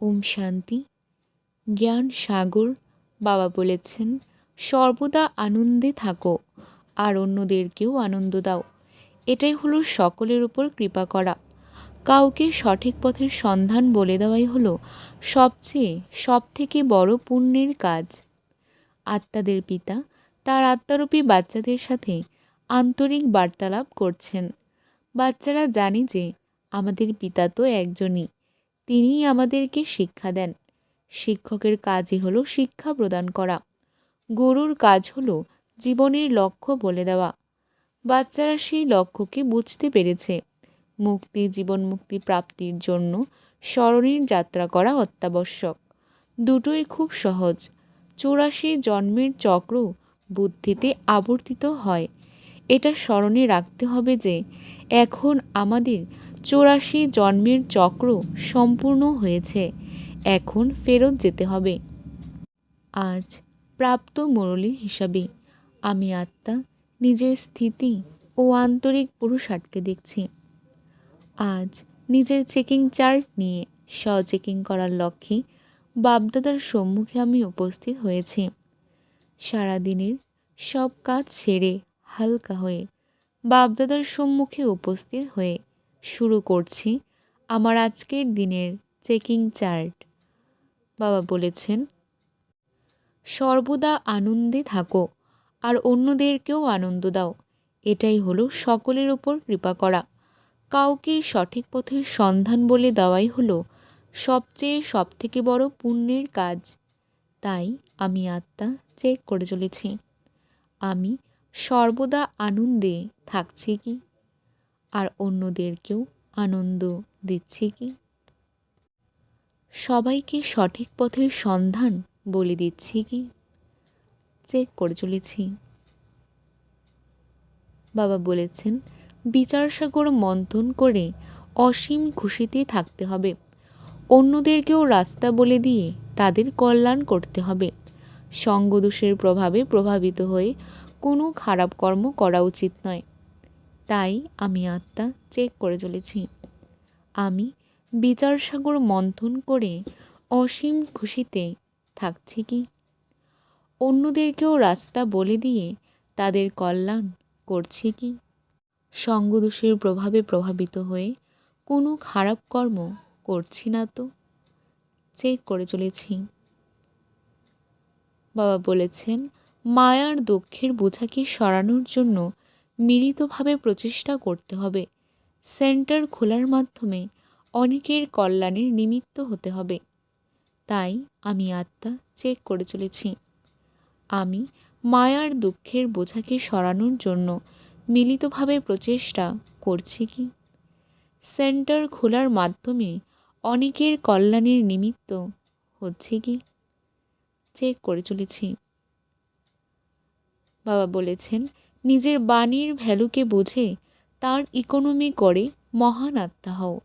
ওম শান্তি। জ্ঞান সাগর, বাবা বলেছেন, সর্বদা আনন্দে থাকো, আর অন্যদেরকেও আনন্দ দাও। এটাই হলো সকলের উপর কৃপা করা। কাউকে সঠিক পথের সন্ধান বলে দেওয়াই হলো সবচেয়ে সব থেকে বড় পুণ্যের কাজ। আত্মাদের পিতা তার আত্মারূপী বাচ্চাদের সাথে আন্তরিক বার্তালাপ করছেন। বাচ্চারা জানে যে, আমাদের পিতা তো একজনই। তিনিই আমাদেরকে শিক্ষা দেন। শিক্ষকের কাজই হলো শিক্ষা প্রদান করা। গুরুর কাজ হলো জীবনের লক্ষ্য বলে দেওয়া। বাচ্চারা সেই লক্ষ্যকে বুঝতে পেরেছে। মুক্তি, জীবন মুক্তি প্রাপ্তির জন্য স্মরণের যাত্রা করা অত্যাবশ্যক। দুটোই খুব সহজ। চৌরাশি জন্মের চক্র বুদ্ধিতে আবর্তিত হয়। এটা স্মরণে রাখতে হবে যে এখন আমাদের চৌরাশি জন্মের চক্র সম্পূর্ণ হয়েছে। এখন ফেরত যেতে হবে। আজ প্রাপ্ত মুরলীর হিসাবে আমি আত্মা, নিজের স্থিতি ও আন্তরিক পুরুষার্থকে দেখছি। আজ নিজের চেকিং চার্ট নিয়ে স্ব চেকিং করার লক্ষ্যে বাপদাদার সম্মুখে আমি উপস্থিত হয়েছি। সারাদিনের সব কাজ সেরে হালকা হয়ে বাপদাদার সম্মুখে উপস্থিত হয়ে শুরু করছি আমার আজকের দিনের চেকিং চার্ট। বাবা বলেছেন, সর্বদা আনন্দে থাকো আর অন্যদেরকেও আনন্দ দাও। এটাই হলো সকলের ওপর কৃপা করা। কাউকে সঠিক পথের সন্ধান বলে দেওয়াই হলো সবচেয়ে সবথেকে বড় পুণ্যের কাজ। তাই আমি আত্মা চেক করে চলেছি। আমি সর্বদা আনন্দে থাকছি কি আর অন্যদেরকেও আনন্দ দিচ্ছি কি? সবাইকে সঠিক পথের সন্ধান বলে দিচ্ছি কি? চেক করে চলেছি। বাবা বলেছেন, বিচার সাগর মন্থন করে অসীম খুশিতে থাকতে হবে। অন্যদেরকেও রাস্তা বলে দিয়ে তাদের কল্যাণ করতে হবে। সঙ্গদোষের প্রভাবে প্রভাবিত হয়ে কোনো খারাপ কর্ম করা উচিত নয়। তাই আমি আত্মা চেক করে চলেছি। আমি বিচার সাগর মন্থন করে অসীম খুশিতে থাকছি কি? অন্যদেরকেও রাস্তা বলে দিয়ে তাদের কল্যাণ করছি কি? সঙ্গদোষের প্রভাবে প্রভাবিত হয়ে কোনো খারাপ কর্ম করছি না তো? চেক করে চলেছি। বাবা বলেছেন, মায়ার দুঃখের বোঝাকে সরানোর জন্য মিলিতভাবে প্রচেষ্টা করতে হবে। সেন্টার খোলার মাধ্যমে অনেকের কল্যাণের নিমিত্ত হতে হবে। তাই আমি আত্মা চেক করে চলেছি। আমি মায়ার দুঃখের বোঝাকে সরানোর জন্য মিলিতভাবে প্রচেষ্টা করছি কি? সেন্টার খোলার মাধ্যমে অনেকের কল্যাণের নিমিত্ত হচ্ছে কি? চেক করে চলেছি। বাবা বলেছেন নিজের বাণীর ভ্যালুকে বুঝে, তার ইকোনমি করে মহান আত্মা হও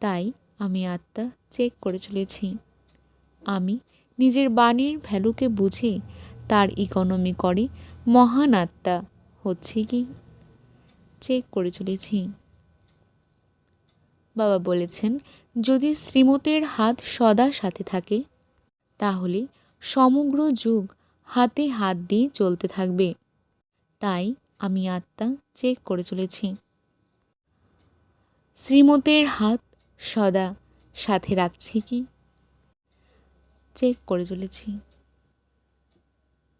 তাই আমি আত্মা চেক করে চলেছি। আমি নিজের বাণীর ভ্যালুকে বুঝে, তার ইকোনমি করে মহান আত্মা হচ্ছে কি? চেক করে চলেছি। বাবা বলেছেন, যদি শ্রীমতের হাত সদা সাথে থাকে, তাহলে সমগ্র যুগ হাতে হাত দিয়ে চলতে থাকবে। তাই আমি আত্মা চেক করে চলেছি। শ্রীমতের হাত সদা সাথে রাখছি কি? চেক করে চলেছি।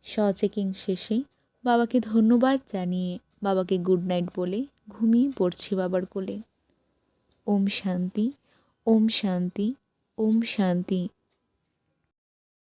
স চেকিং শেষে বাবাকে ধন্যবাদ জানিয়ে বাবাকে গুড নাইট বলে ঘুমিয়ে পড়ছি বাবার কোলে। ওম শান্তি ওম শান্তি ওম শান্তি।